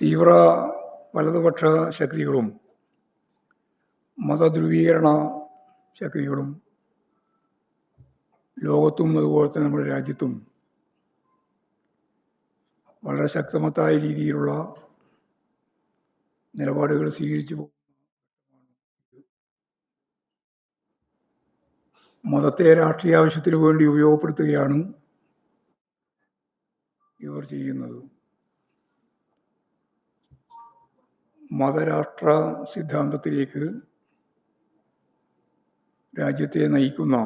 തീവ്ര വലതുപക്ഷ ശക്തികളും മതധ്രുവീകരണ ശക്തികളും ലോകത്തും അതുപോലെ തന്നെ നമ്മുടെ രാജ്യത്തും വളരെ ശക്തമത്തായ രീതിയിലുള്ള നിലപാടുകൾ സ്വീകരിച്ചു പോകുന്നു മതത്തെ രാഷ്ട്രീയ ആവശ്യത്തിന് വേണ്ടി ഉപയോഗപ്പെടുത്തുകയാണ് ഇവർ ചെയ്യുന്നത്. മതരാഷ്ട്ര സിദ്ധാന്തത്തിലേക്ക് രാജ്യത്തെ നയിക്കുന്ന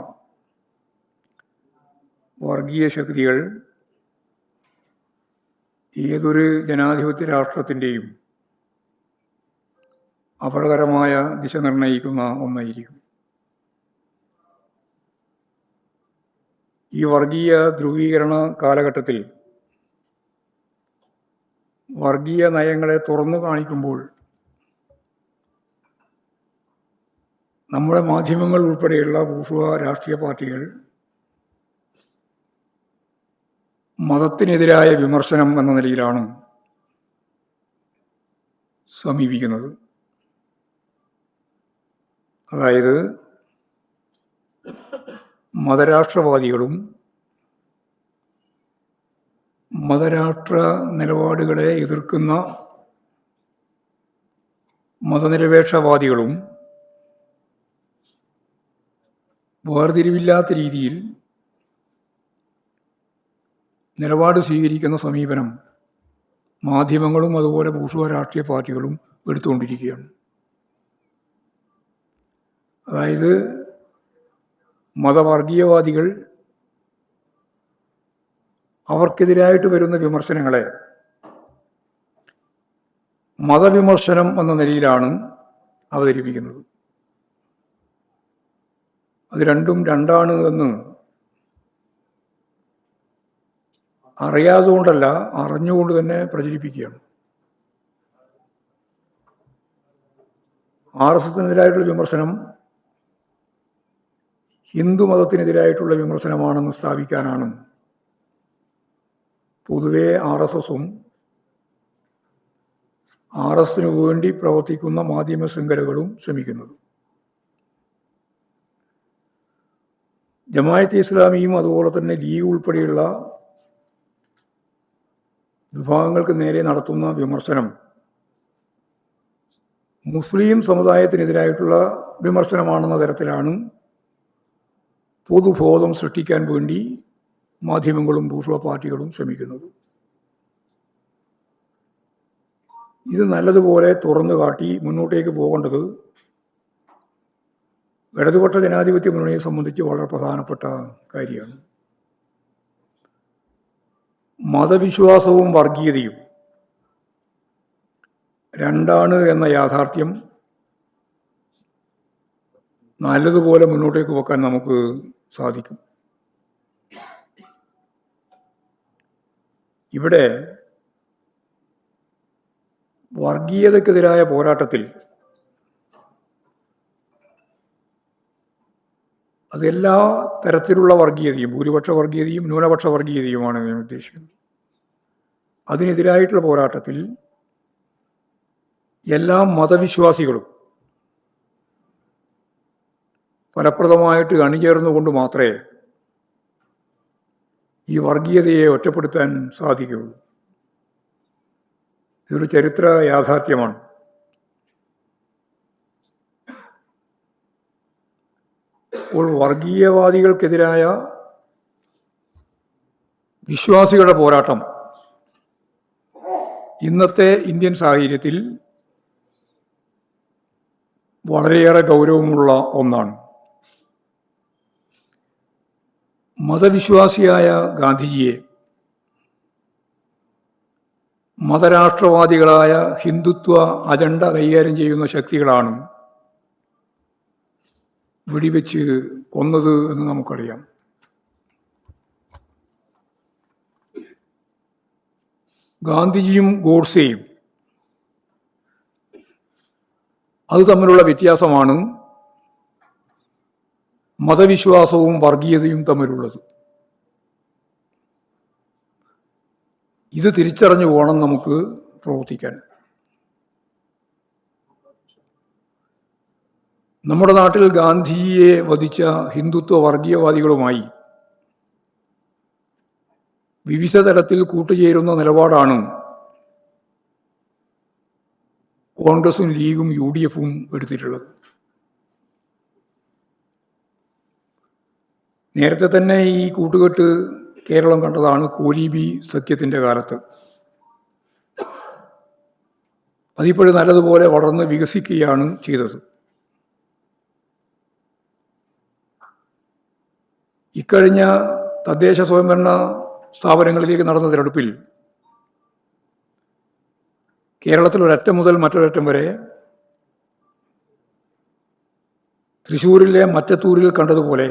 വർഗീയ ശക്തികൾ ഏതൊരു ജനാധിപത്യ രാഷ്ട്രത്തിന്റെയും അപകടകരമായ ദിശ നിർണയിക്കുന്ന ഒന്നായിരിക്കും. ഈ വർഗീയ ധ്രുവീകരണ കാലഘട്ടത്തിൽ വർഗീയ നയങ്ങളെ തുറന്നു കാണിക്കുമ്പോൾ നമ്മുടെ മാധ്യമങ്ങൾ ഉൾപ്പെടെയുള്ള ഭൂഷുവ രാഷ്ട്രീയ പാർട്ടികൾ മതത്തിനെതിരായ വിമർശനം എന്ന നിലയിലാണ് സമീപിക്കുന്നത്. അതായത് മതരാഷ്ട്രവാദികളും മതരാഷ്ട്ര നിലപാടുകളെ എതിർക്കുന്ന മതനിരപേക്ഷവാദികളും വേർതിരിവില്ലാത്ത രീതിയിൽ നിലപാട് സ്വീകരിക്കുന്ന സമീപനം മാധ്യമങ്ങളും അതുപോലെ ഭൂഷുവ രാഷ്ട്രീയ പാർട്ടികളും എടുത്തുകൊണ്ടിരിക്കുകയാണ്. അതായത് മതവർഗീയവാദികൾ അവർക്കെതിരായിട്ട് വരുന്ന വിമർശനങ്ങളെ മതവിമർശനം എന്ന നിലയിലാണ് അവതരിപ്പിക്കുന്നത്. അത് രണ്ടും രണ്ടാണ് എന്ന് അറിയാതുകൊണ്ടല്ല അറിഞ്ഞുകൊണ്ട് തന്നെ പ്രചരിപ്പിക്കുകയാണ്. ആർ എസ് എസിനെതിരായിട്ടുള്ള വിമർശനം ഹിന്ദു മതത്തിനെതിരായിട്ടുള്ള വിമർശനമാണെന്ന് സ്ഥാപിക്കാനാണ്. പൊതുവെ ആർ എസ് എസും ആർ എസിനു വേണ്ടി പ്രവർത്തിക്കുന്ന മാധ്യമ ശൃംഖലകളും ശ്രമിക്കുന്നത്. ജമായത്ത് ഇസ്ലാമിയും അതുപോലെ തന്നെ ലീഗ് ഉൾപ്പെടെയുള്ള വിഭാഗങ്ങൾക്ക് നേരെ നടത്തുന്ന വിമർശനം. മുസ്ലിം സമുദായത്തിനെതിരായിട്ടുള്ള വിമർശനമാണെന്ന തരത്തിലാണ് പൊതുബോധം സൃഷ്ടിക്കാൻ വേണ്ടി മാധ്യമങ്ങളും ഭൂഷ പാർട്ടികളും ശ്രമിക്കുന്നത്. ഇത് നല്ലതുപോലെ തുറന്നു കാട്ടി മുന്നോട്ടേക്ക് പോകേണ്ടത് ഇടതുപക്ഷ ജനാധിപത്യ മുന്നണിയെ സംബന്ധിച്ച് വളരെ പ്രധാനപ്പെട്ട കാര്യമാണ്. മതവിശ്വാസവും വർഗീയതയും രണ്ടാണ് എന്ന യാഥാർത്ഥ്യം നല്ലതുപോലെ മുന്നോട്ടേക്ക് വെക്കാൻ നമുക്ക് സാധിക്കും. ഇവിടെ വർഗീയതക്കെതിരായ പോരാട്ടത്തിൽ അതെല്ലാ തരത്തിലുള്ള വർഗീയതയും ഭൂരിപക്ഷ വർഗീയതയും ന്യൂനപക്ഷ വർഗീയതയുമാണ് ഞാൻ ഉദ്ദേശിക്കുന്നത്. അതിനെതിരായിട്ടുള്ള പോരാട്ടത്തിൽ എല്ലാ മതവിശ്വാസികളും ഫലപ്രദമായിട്ട് അണിചേർന്നുകൊണ്ട് മാത്രമേ ഈ വർഗീയതയെ ഒറ്റപ്പെടുത്താൻ സാധിക്കുകയുള്ളൂ. ഇതൊരു ചരിത്ര യാഥാർത്ഥ്യമാണ്. അപ്പോൾ വർഗീയവാദികൾക്കെതിരായ വിശ്വാസികളുടെ പോരാട്ടം. ഇന്നത്തെ ഇന്ത്യൻ സാഹചര്യത്തിൽ വളരെയേറെ ഗൗരവമുള്ള ഒന്നാണ്. മതവിശ്വാസിയായ ഗാന്ധിജിയെ മതരാഷ്ട്രവാദികളായ ഹിന്ദുത്വ അജണ്ട കൈകാര്യം ചെയ്യുന്ന ശക്തികളാണ് വെടിവെച്ച് കൊന്നത് എന്ന് നമുക്കറിയാം. ഗാന്ധിജിയും ഗോഡ്സെയും അത് തമ്മിലുള്ള വ്യത്യാസമാണ് മതവിശ്വാസവും വർഗീയതയും തമ്മിലുള്ളത്. ഇത് തിരിച്ചറിഞ്ഞു പോകണം നമുക്ക് പ്രവർത്തിക്കാൻ. നമ്മുടെ നാട്ടിൽ ഗാന്ധിജിയെ വധിച്ച ഹിന്ദുത്വ വർഗീയവാദികളുമായി വിവിധ തലത്തിൽ കൂട്ടുചേരുന്ന നിലപാടാണ് കോൺഗ്രസും ലീഗും യു ഡി എഫും എടുത്തിട്ടുള്ളത്. നേരത്തെ തന്നെ ഈ കൂട്ടുകെട്ട് കേരളം കണ്ടതാണ് കോലീബി സഖ്യത്തിന്റെ കാലത്ത്. അതിപ്പോഴും നല്ലതുപോലെ വളർന്ന് വികസിക്കുകയാണ് ചെയ്തത്. ഇക്കഴിഞ്ഞ തദ്ദേശ സ്വയംഭരണ സ്ഥാപനങ്ങളിലേക്ക് നടന്ന തിരഞ്ഞെടുപ്പിൽ കേരളത്തിൽ ഒരറ്റം മുതൽ മറ്റൊരറ്റം വരെ തൃശ്ശൂരിലെ മറ്റത്തൂരിൽ കണ്ടതുപോലെ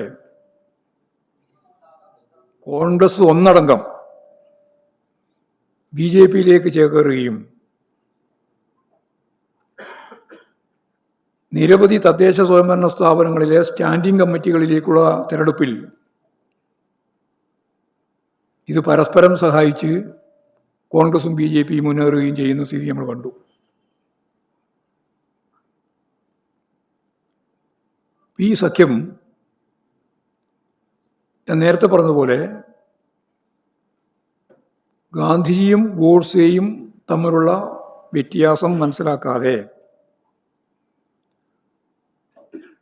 കോൺഗ്രസ് ഒന്നടങ്കം ബി ജെ പിയിലേക്ക് ചേക്കേറുകയും നിരവധി തദ്ദേശ സ്വയംഭരണ സ്ഥാപനങ്ങളിലെ സ്റ്റാൻഡിംഗ് കമ്മിറ്റികളിലേക്കുള്ള തെരഞ്ഞെടുപ്പിൽ ഇത് പരസ്പരം സഹായിച്ച് കോൺഗ്രസും ബി ജെ പിയും മുന്നേറുകയും ചെയ്യുന്ന സ്ഥിതി നമ്മൾ കണ്ടു. ഈ സഖ്യം ഞാൻ നേരത്തെ പറഞ്ഞതുപോലെ ഗാന്ധിജിയും ഗോഡ്സെയും തമ്മിലുള്ള വ്യത്യാസം മനസ്സിലാക്കാതെ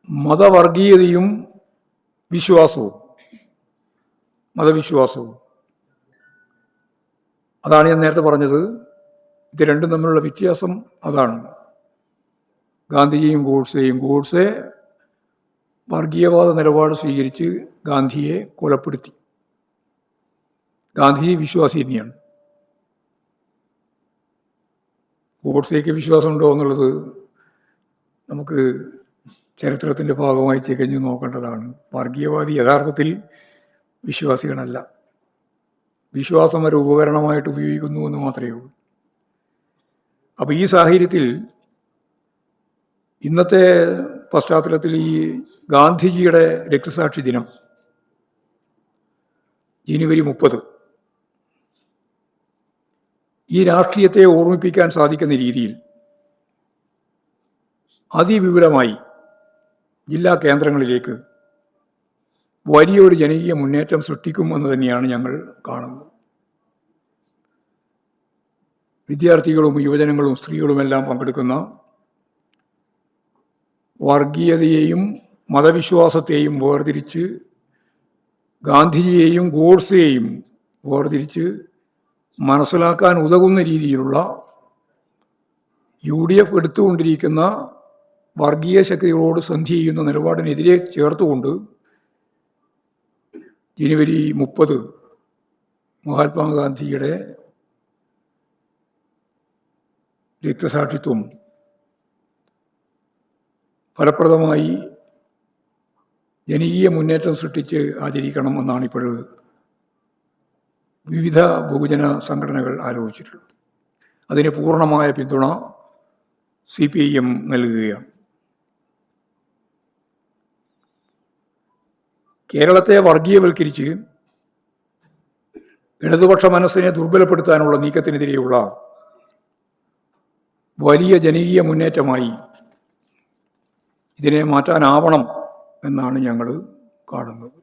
മതവർഗീയതയും വിശ്വാസവും മതവിശ്വാസവും അതാണ് ഞാൻ നേരത്തെ പറഞ്ഞത്. ഇത് രണ്ടും തമ്മിലുള്ള വ്യത്യാസം അതാണ്. ഗാന്ധിജിയും ഗോഡ്സെയും ഗോഡ്സെ വർഗീയവാദ നിലപാട് സ്വീകരിച്ച് ഗാന്ധിയെ കൊലപ്പെടുത്തി. ഗാന്ധിജി വിശ്വാസി തന്നെയാണ് ഗോഡ്സേക്ക് വിശ്വാസമുണ്ടോ എന്നുള്ളത് നമുക്ക് ചരിത്രത്തിന്റെ ഭാഗമായി തികഞ്ഞു നോക്കേണ്ടതാണ്. വർഗീയവാദി യഥാർത്ഥത്തിൽ വിശ്വാസികളല്ല. വിശ്വാസം ഒരു ഉപകരണമായിട്ട് ഉപയോഗിക്കുന്നു എന്ന് മാത്രമേ ഉള്ളൂ. അപ്പോൾ ഈ സാഹചര്യത്തിൽ ഇന്നത്തെ പശ്ചാത്തലത്തിൽ ഈ ഗാന്ധിജിയുടെ രക്തസാക്ഷി ദിനം ജനുവരി മുപ്പത് ഈ രാഷ്ട്രീയത്തെ ഓർമ്മിപ്പിക്കാൻ സാധിക്കുന്ന രീതിയിൽ അതിവിപുലമായി ജില്ലാ കേന്ദ്രങ്ങളിലേക്ക് വലിയൊരു ജനകീയ മുന്നേറ്റം സൃഷ്ടിക്കുമെന്ന് തന്നെയാണ് ഞങ്ങൾ കാണുന്നത്. വിദ്യാർത്ഥികളും യുവജനങ്ങളും സ്ത്രീകളുമെല്ലാം പങ്കെടുക്കുന്ന വർഗീയതയെയും മതവിശ്വാസത്തെയും വേർതിരിച്ച് ഗാന്ധിജിയെയും ഗോഡ്സെയും വേർതിരിച്ച് മനസ്സിലാക്കാൻ ഉതകുന്ന രീതിയിലുള്ള യു ഡി എഫ് എടുത്തുകൊണ്ടിരിക്കുന്ന വർഗീയ ശക്തികളോട് സന്ധി ചെയ്യുന്ന നിലപാടിനെതിരെ ചേർത്തുകൊണ്ട് ജനുവരി മുപ്പത് മഹാത്മാഗാന്ധിയുടെ രക്തസാക്ഷിത്വം ഫലപ്രദമായി ജനകീയ മുന്നേറ്റം സൃഷ്ടിച്ച് ആചരിക്കണമെന്നാണ് ഇപ്പോൾ വിവിധ ബഹുജന സംഘടനകൾ ആലോചിച്ചിട്ടുള്ളത് അതിന് പൂർണമായ പിന്തുണ സി പി ഐ എം നൽകുകയാണ്. കേരളത്തെ വർഗീയവൽക്കരിച്ച് ഇടതുപക്ഷ മനസ്സിനെ ദുർബലപ്പെടുത്താനുള്ള നീക്കത്തിനെതിരെയുള്ള വലിയ ജനകീയ മുന്നേറ്റമായി ഇതിനെ മാറ്റാനാവണം എന്നാണ് ഞങ്ങൾ കാണുന്നത്.